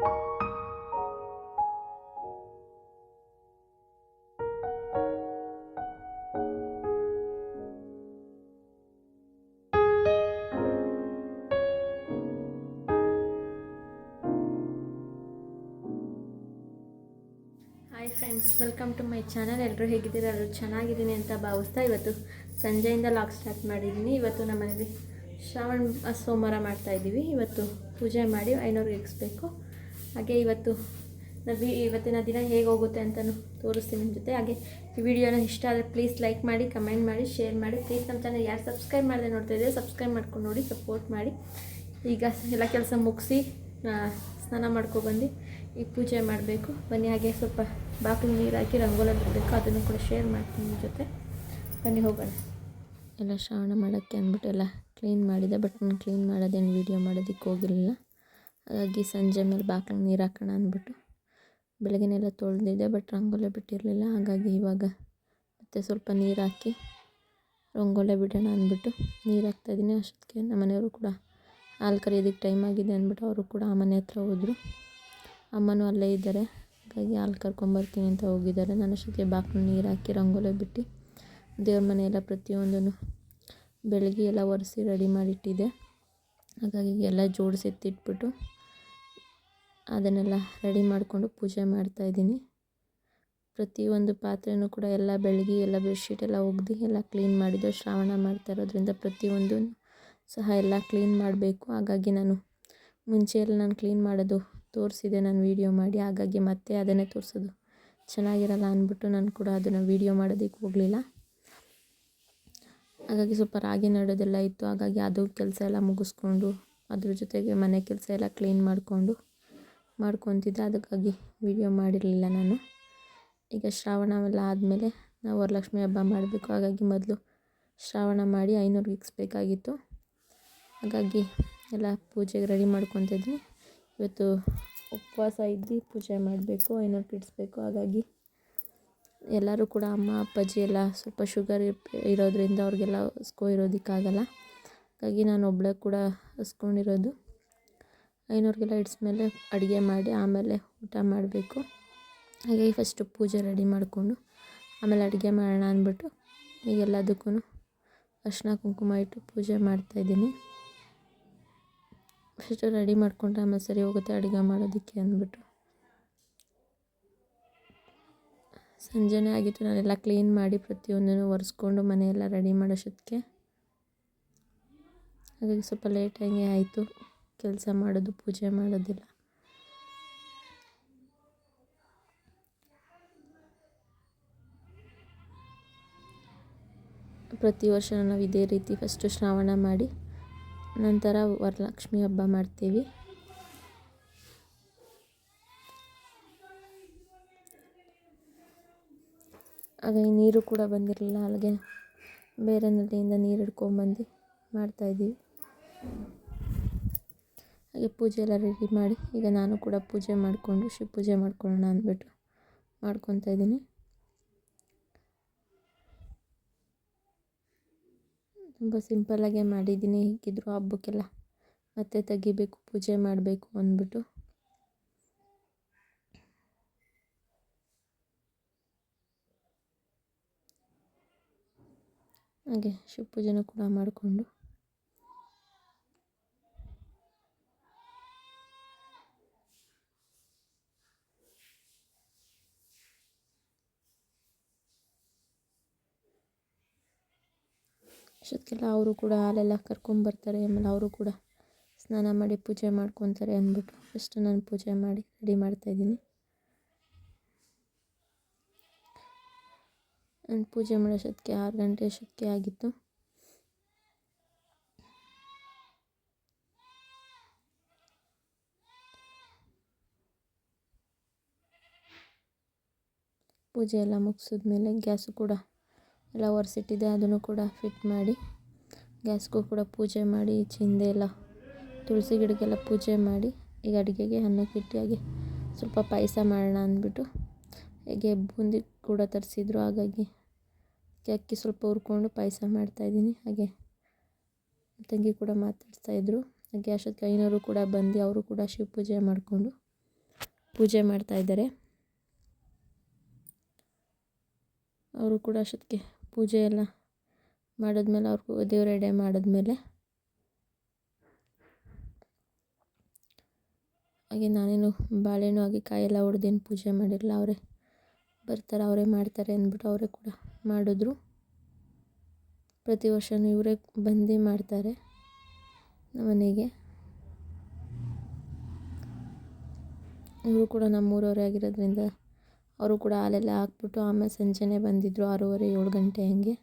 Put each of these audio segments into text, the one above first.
Hi friends welcome to my channel ಎಲ್ಲರೂ ಹೇಗಿದ್ದೀರಾ? ಎಲ್ಲರೂ ಚೆನ್ನಾಗಿದ್ದೀನಿ ಅಂತ ಭಾವಿಸ್ತಾ ಇವತ್ತು ಸಂಜೆಯಿಂದ ಲಾಕ್ ಸ್ಟಾರ್ಟ್ ಮಾಡಿದ್ದೀನಿ. ಇವತ್ತು ನಮ್ಮ ಮನೇಲಿ ಶ್ರಾವಣ, ಸೋಮವಾರ ಮಾಡ್ತಾ ಇದ್ದೀವಿ. ಇವತ್ತು ಪೂಜೆ ಮಾಡಿ ಐನೂರಿಗೆ ಇರಿಸ್ಬೇಕು ಹಾಗೆ ಇವತ್ತು ನಾವು ಇವತ್ತಿನ ದಿನ ಹೇಗೆ ಹೋಗುತ್ತೆ ಅಂತಲೂ ತೋರಿಸ್ತೀನಿ ನಿಮ್ಮ ಜೊತೆ. ಹಾಗೆ ಈ ವಿಡಿಯೋನ ಇಷ್ಟ ಆದರೆ ಪ್ಲೀಸ್ ಲೈಕ್ ಮಾಡಿ ಕಮೆಂಟ್ ಮಾಡಿ ಶೇರ್ ಮಾಡಿ. ಪ್ಲೀಸ್ ನಮ್ಮ ಚಾನಲ್ ಯಾರು ಸಬ್ಸ್ಕ್ರೈಬ್ ಮಾಡಿದೆ ನೋಡ್ತಾ ಇದ್ದೀವಿ ಸಬ್ಸ್ಕ್ರೈಬ್ ಮಾಡ್ಕೊಂಡು ನೋಡಿ ಸಪೋರ್ಟ್ ಮಾಡಿ. ಈಗ ಎಲ್ಲ ಕೆಲಸ ಮುಗಿಸಿ ಸ್ನಾನ ಮಾಡ್ಕೊಬಂದು ಈ ಪೂಜೆ ಮಾಡಬೇಕು. ಬನ್ನಿ ಹಾಗೆ ಸ್ವಲ್ಪ ಬಾಗಿಲು ನೀರು ಹಾಕಿ ರಂಗೋಲಿ ಬಿಡಬೇಕು ಅದನ್ನು ಕೂಡ ಶೇರ್ ಮಾಡ್ತೀನಿ ನಿಮ್ಮ ಜೊತೆ. ಬನ್ನಿ ಹೋಗೋಣ. ಎಲ್ಲ ಶ್ರಾವಣ ಮಾಡೋಕ್ಕೆ ಅಂದ್ಬಿಟ್ಟು ಎಲ್ಲ ಕ್ಲೀನ್ ಮಾಡಿದೆ. ಬಟ್ ನಾನು ಕ್ಲೀನ್ ಮಾಡೋದೇನು ವೀಡಿಯೋ ಮಾಡೋದಕ್ಕೆ ಹೋಗಿರಲಿಲ್ಲ. ಹಾಗಾಗಿ ಸಂಜೆ ಮೇಲೆ ಬಾಗಿಲಿಗೆ ನೀರು ಹಾಕೋಣ ಅಂದ್ಬಿಟ್ಟು ಬೆಳಗ್ಗೆನೆಲ್ಲ ತೊಳೆದಿದ್ದೆ ಬಟ್ ರಂಗೋಲೆ ಬಿಟ್ಟಿರಲಿಲ್ಲ. ಹಾಗಾಗಿ ಇವಾಗ ಮತ್ತೆ ಸ್ವಲ್ಪ ನೀರು ಹಾಕಿ ರಂಗೋಲೆ ಬಿಡೋಣ ಅಂದ್ಬಿಟ್ಟು ನೀರು ಹಾಕ್ತಾಯಿದ್ದೀನಿ ಅಷ್ಟೊತ್ತಿಗೆ ನಮ್ಮ ಮನೆಯವರು ಕೂಡ ಹಾಲು ಕರೆಯೋದಕ್ಕೆ ಟೈಮ್ ಆಗಿದೆ ಅಂದ್ಬಿಟ್ಟು ಅವರು ಕೂಡ ಆ ಮನೆ ಹತ್ರ ಹೋದರು. ಅಮ್ಮನೂ ಅಲ್ಲೇ ಇದ್ದಾರೆ. ಹಾಗಾಗಿ ಹಾಲು ಕರ್ಕೊಂಬರ್ತೀನಿ ಅಂತ ಹೋಗಿದ್ದಾರೆ. ನಾನು ಅಷ್ಟೊತ್ತಿಗೆ ಬಾಕ್ಲು ನೀರು ಹಾಕಿ ರಂಗೋಲೆ ಬಿಟ್ಟು ದೇವ್ರ ಮನೆಯೆಲ್ಲ ಪ್ರತಿಯೊಂದೂ ಬೆಳಗ್ಗೆ ಎಲ್ಲ ಒರೆಸಿ ರೆಡಿ ಮಾಡಿಟ್ಟಿದ್ದೆ. ಹಾಗಾಗಿ ಎಲ್ಲ ಜೋಡಿಸಿ ಎತ್ತಿಟ್ಬಿಟ್ಟು ಅದನ್ನೆಲ್ಲ ರೆಡಿ ಮಾಡಿಕೊಂಡು ಪೂಜೆ ಮಾಡ್ತಾಯಿದ್ದೀನಿ ಪ್ರತಿಯೊಂದು ಪಾತ್ರೆನೂ ಕೂಡ ಎಲ್ಲ ಬೆಳಗ್ಗೆ ಎಲ್ಲ ಬೆಡ್ಶೀಟ್ ಎಲ್ಲ ಒಗ್ದು, ಎಲ್ಲ ಕ್ಲೀನ್ ಮಾಡಿದ್ದು, ಶ್ರಾವಣ ಮಾಡ್ತಾ ಇರೋದ್ರಿಂದ ಪ್ರತಿಯೊಂದು ಸಹ ಎಲ್ಲ ಕ್ಲೀನ್ ಮಾಡಬೇಕು. ಹಾಗಾಗಿ ನಾನು ಮುಂಚೆ ಎಲ್ಲ ನಾನು ಕ್ಲೀನ್ ಮಾಡೋದು ತೋರಿಸಿದೆ, ನಾನು ವೀಡಿಯೋ ಮಾಡಿ. ಹಾಗಾಗಿ ಮತ್ತೆ ಅದನ್ನೇ ತೋರಿಸೋದು ಚೆನ್ನಾಗಿರಲ್ಲ ಅಂದ್ಬಿಟ್ಟು ನಾನು ಕೂಡ ಅದನ್ನು ವೀಡಿಯೋ ಮಾಡೋದಕ್ಕೆ ಹೋಗಲಿಲ್ಲ. ಹಾಗಾಗಿ ಸ್ವಲ್ಪ ರಾಗಿ ನಡೋದೆಲ್ಲ ಇತ್ತು. ಹಾಗಾಗಿ ಅದು ಕೆಲಸ ಎಲ್ಲ ಮುಗಿಸ್ಕೊಂಡು ಅದ್ರ ಜೊತೆಗೆ ಮನೆ ಕೆಲಸ ಎಲ್ಲ ಕ್ಲೀನ್ ಮಾಡಿಕೊಂಡು ಮಾಡ್ಕೊತಿದ್ದೆ. ಅದಕ್ಕಾಗಿ ವಿಡಿಯೋ ಮಾಡಿರಲಿಲ್ಲ ನಾನು. ಈಗ ಶ್ರಾವಣವೆಲ್ಲ ಆದಮೇಲೆ ನಾವು ವರಲಕ್ಷ್ಮಿ ಹಬ್ಬ ಮಾಡಬೇಕು. ಹಾಗಾಗಿ ಮೊದಲು ಶ್ರಾವಣ ಮಾಡಿ ಐನೂರಿಗೆ ಇಕ್ಸ್ಬೇಕಾಗಿತ್ತು ಹಾಗಾಗಿ ಎಲ್ಲ ಪೂಜೆಗೆ ರೆಡಿ ಮಾಡ್ಕೊತಿದ್ವಿ. ಇವತ್ತು ಉಪವಾಸ ಇದ್ದು ಪೂಜೆ ಮಾಡಬೇಕು, ಐನೂರು ಇಡಿಸ್ಬೇಕು ಹಾಗಾಗಿ ಎಲ್ಲರೂ ಕೂಡ ಅಮ್ಮ, ಅಪ್ಪಾಜಿ ಎಲ್ಲ ಸ್ವಲ್ಪ ಶುಗರ್ ಇರೋದರಿಂದ ಅವ್ರಿಗೆಲ್ಲ ಸ್ಕೋ ಇರೋದಕ್ಕಾಗಲ್ಲ. ಹಾಗಾಗಿ ನಾನು ಒಬ್ಬಳೇ ಕೂಡ ಹಸ್ಕೊಂಡಿರೋದು. ಐನವ್ರಿಗೆಲ್ಲ ಇಡಿಸ್ಮೇಲೆ ಅಡುಗೆ ಮಾಡಿ ಆಮೇಲೆ ಊಟ ಮಾಡಬೇಕು. ಹಾಗಾಗಿ ಫಸ್ಟು ಪೂಜೆ ರೆಡಿ ಮಾಡಿಕೊಂಡು ಆಮೇಲೆ ಅಡುಗೆ ಮಾಡೋಣ ಅಂದ್ಬಿಟ್ಟು ಈಗೆಲ್ಲದಕ್ಕೂ ಅರ್ಶಿನ ಕುಂಕುಮ ಇಟ್ಟು ಪೂಜೆ ಮಾಡ್ತಾಯಿದ್ದೀನಿ ಫಸ್ಟು ರೆಡಿ ಮಾಡ್ಕೊಂಡ್ರೆ ಆಮೇಲೆ ಸರಿ ಹೋಗುತ್ತೆ ಅಡುಗೆ ಮಾಡೋದಕ್ಕೆ ಅಂದ್ಬಿಟ್ಟು. ಸಂಜೆನೇ ಆಗಿತ್ತು. ನಾನೆಲ್ಲ ಕ್ಲೀನ್ ಮಾಡಿ ಪ್ರತಿಯೊಂದನ್ನು ಒರೆಸ್ಕೊಂಡು ಮನೆಯೆಲ್ಲ ರೆಡಿ ಮಾಡೋಷ್ಟೊತ್ತಿಗೆ ಹಾಗಾಗಿ ಸ್ವಲ್ಪ ಲೇಟಾಗಿ ಆಯಿತು. ಕೆಲಸ ಮಾಡೋದು, ಪೂಜೆ ಮಾಡೋದಿಲ್ಲ. ಪ್ರತಿ ವರ್ಷ ನಾವು ಇದೇ ರೀತಿ ಫಸ್ಟು ಶ್ರಾವಣ ಮಾಡಿ, ನಂತರ ವರಲಕ್ಷ್ಮಿ ಹಬ್ಬ ಮಾಡ್ತೀವಿ. ಹಾಗಾಗಿ ನೀರು ಕೂಡ ಬಂದಿರಲಿಲ್ಲ. ಅಲ್ಲಿಗೆ ಬೇರೆ ನದಿಯಿಂದ ನೀರು ಹಿಡ್ಕೊಂಬಂದು ಮಾಡ್ತಾಯಿದ್ದೀವಿ ಹಾಗೆ ಪೂಜೆ ಎಲ್ಲ ರೆಡಿ ಮಾಡಿ, ಈಗ ನಾನು ಕೂಡ ಪೂಜೆ ಮಾಡಿಕೊಂಡು, ಶಿವ ಪೂಜೆ ಮಾಡ್ಕೊಳ್ಳೋಣ ಅಂದ್ಬಿಟ್ಟು ಮಾಡ್ಕೊತಾ ಇದ್ದೀನಿ. ತುಂಬ ಸಿಂಪಲ್ಲಾಗೆ ಮಾಡಿದ್ದೀನಿ. ಹೇಗಿದ್ರು ಹಬ್ಬಕ್ಕೆಲ್ಲ ಮತ್ತೆ ತೆಗಿಬೇಕು, ಪೂಜೆ ಮಾಡಬೇಕು ಅಂದ್ಬಿಟ್ಟು. ಹಾಗೆ ಶಿವ ಪೂಜೆನೂ ಕೂಡ ಮಾಡಿಕೊಂಡು. ಅಷ್ಟೊತ್ತಿಗೆಲ್ಲ ಅವರು ಕೂಡ ಹಾಲೆಲ್ಲ ಕರ್ಕೊಂಬರ್ತಾರೆ ಆಮೇಲೆ ಅವರು ಕೂಡ ಸ್ನಾನ ಮಾಡಿ ಪೂಜೆ ಮಾಡ್ಕೊತಾರೆ ಅಂದ್ಬಿಟ್ಟು ಫಸ್ಟ್ ನಾನು ಪೂಜೆ ಮಾಡಿ ರೆಡಿ ಮಾಡ್ತಾಯಿದ್ದೀನಿ ನಾನು ಪೂಜೆ ಮಾಡೋಷ್ಟೊತ್ತಿಗೆ ಆರು ಗಂಟೆ ಅಷ್ಟೊತ್ತಿಗೆ ಆಗಿತ್ತು. ಪೂಜೆ ಎಲ್ಲ ಮುಗಿಸಿದ್ಮೇಲೆ ಗ್ಯಾಸು ಕೂಡ ಎಲ್ಲ ಒರೆಸಿಟ್ಟಿದೆ ಅದನ್ನು ಕೂಡ ಫಿಟ್ ಮಾಡಿ. ಗ್ಯಾಸ್ಗೂ ಕೂಡ ಪೂಜೆ ಮಾಡಿ, ಚಿಂದೆ ಎಲ್ಲ, ತುಳಸಿ ಗಿಡಕ್ಕೆಲ್ಲ ಪೂಜೆ ಮಾಡಿ. ಈಗ ಅಡುಗೆಗೆ ಅನ್ನಕ್ಕೆ ಇಟ್ಟಿಯಾಗಿ ಸ್ವಲ್ಪ ಪಾಯಸ ಮಾಡೋಣ ಅಂದ್ಬಿಟ್ಟು ಹೇಗೆ ಬೂಂದಿ ಕೂಡ ತರಿಸಿದ್ರು. ಹಾಗಾಗಿ ಅಕ್ಕಿ ಸ್ವಲ್ಪ ಹುರ್ಕೊಂಡು ಪಾಯಸ ಮಾಡ್ತಾಯಿದ್ದೀನಿ ಹಾಗೆ ತಂಗಿ ಕೂಡ ಮಾತಾಡ್ತಾ ಇದ್ದರು ಹಾಗೆ ಅಷ್ಟೊತ್ತಿಗೆ ಐನವರು ಕೂಡ ಬಂದು ಅವರು ಕೂಡ ಶಿವ ಪೂಜೆ ಮಾಡಿಕೊಂಡು ಪೂಜೆ ಮಾಡ್ತಾಯಿದ್ದಾರೆ ಅವರು ಕೂಡ ಅಷ್ಟೊತ್ತಿಗೆ ಪೂಜೆ ಎಲ್ಲ ಮಾಡಿದ್ಮೇಲೆ ಅವ್ರಿಗೂ ದೇವ್ರ ಎಡೆ ಮಾಡಿದ್ಮೇಲೆ ಹಾಗೆ ನಾನೇನು ಬಾಳೆಹಣ್ಣು ಹಾಗೆ ಕಾಯೆಲ್ಲ ಹೊಡೆದೇನು ಪೂಜೆ ಮಾಡಿರಲಿಲ್ಲ ಅವರೇ ಬರ್ತಾರೆ, ಅವರೇ ಮಾಡ್ತಾರೆ ಅಂದ್ಬಿಟ್ಟು ಅವರೇ ಕೂಡ ಮಾಡಿದ್ರು. ಪ್ರತಿ ವರ್ಷವೂ ಇವರೇ ಬಂದು ಮಾಡ್ತಾರೆ ಮನೆಗೆ ಇವರು ಕೂಡ ನಮ್ಮೂರವರೇ ಆಗಿರೋದ್ರಿಂದ ಅವರು ಕೂಡ ಹಾಲೆಲ್ಲ ಹಾಕ್ಬಿಟ್ಟು ಆಮೇಲೆ ಸಂಜೆನೇ ಬಂದಿದ್ದರು ಆರೂವರೆ, ಏಳು ಗಂಟೆ ಹಂಗೆ.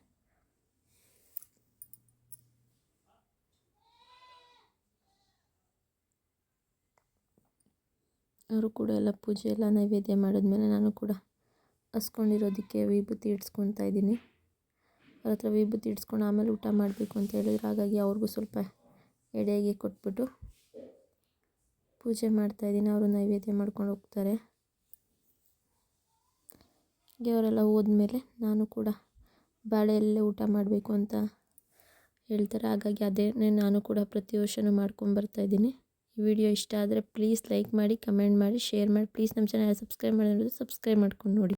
ಅವರು ಕೂಡ ಎಲ್ಲ ಪೂಜೆ ಎಲ್ಲ ನೈವೇದ್ಯ ಮಾಡಿದ್ಮೇಲೆ ನಾನು ಕೂಡ ಹಸ್ಕೊಂಡಿರೋದಕ್ಕೆ ವಿಭೂತಿ ಇಡ್ಸ್ಕೊತಾ ಇದ್ದೀನಿ. ಅವ್ರ ಹತ್ರ ವಿಭೂತಿ ಇಡ್ಸ್ಕೊಂಡು ಆಮೇಲೆ ಊಟ ಮಾಡಬೇಕು ಅಂತ ಹೇಳಿದ್ರು. ಹಾಗಾಗಿ ಅವ್ರಿಗೂ ಸ್ವಲ್ಪ ಎಡೆಗೆ ಕೊಟ್ಬಿಟ್ಟು ಪೂಜೆ ಮಾಡ್ತಾಯಿದ್ದೀನಿ ಅವರು ನೈವೇದ್ಯ ಮಾಡ್ಕೊಂಡು ಹೋಗ್ತಾರೆ. ಹಾಗೆ ಅವರೆಲ್ಲ ಹೋದ್ಮೇಲೆ ನಾನು ಕೂಡ ಬಾಳೆಯಲ್ಲೇ ಊಟ ಮಾಡಬೇಕು ಅಂತ ಹೇಳ್ತಾರೆ. ಹಾಗಾಗಿ ಅದೇ ನಾನು ಕೂಡ ಪ್ರತಿ ವರ್ಷವೂ ಮಾಡ್ಕೊಂಬರ್ತಾಯಿದ್ದೀನಿ ಈ ವಿಡಿಯೋ ಇಷ್ಟ ಆದರೆ ಪ್ಲೀಸ್ ಲೈಕ್ ಮಾಡಿ, ಕಮೆಂಟ್ ಮಾಡಿ, ಶೇರ್ ಮಾಡಿ. ಪ್ಲೀಸ್ ನಮ್ಮ ಚಾನಲ್ ಸಬ್ಸ್ಕ್ರೈಬ್ ಮಾಡಿ ಸಬ್ಸ್ಕ್ರೈಬ್ ಮಾಡ್ಕೊಂಡು ನೋಡಿ.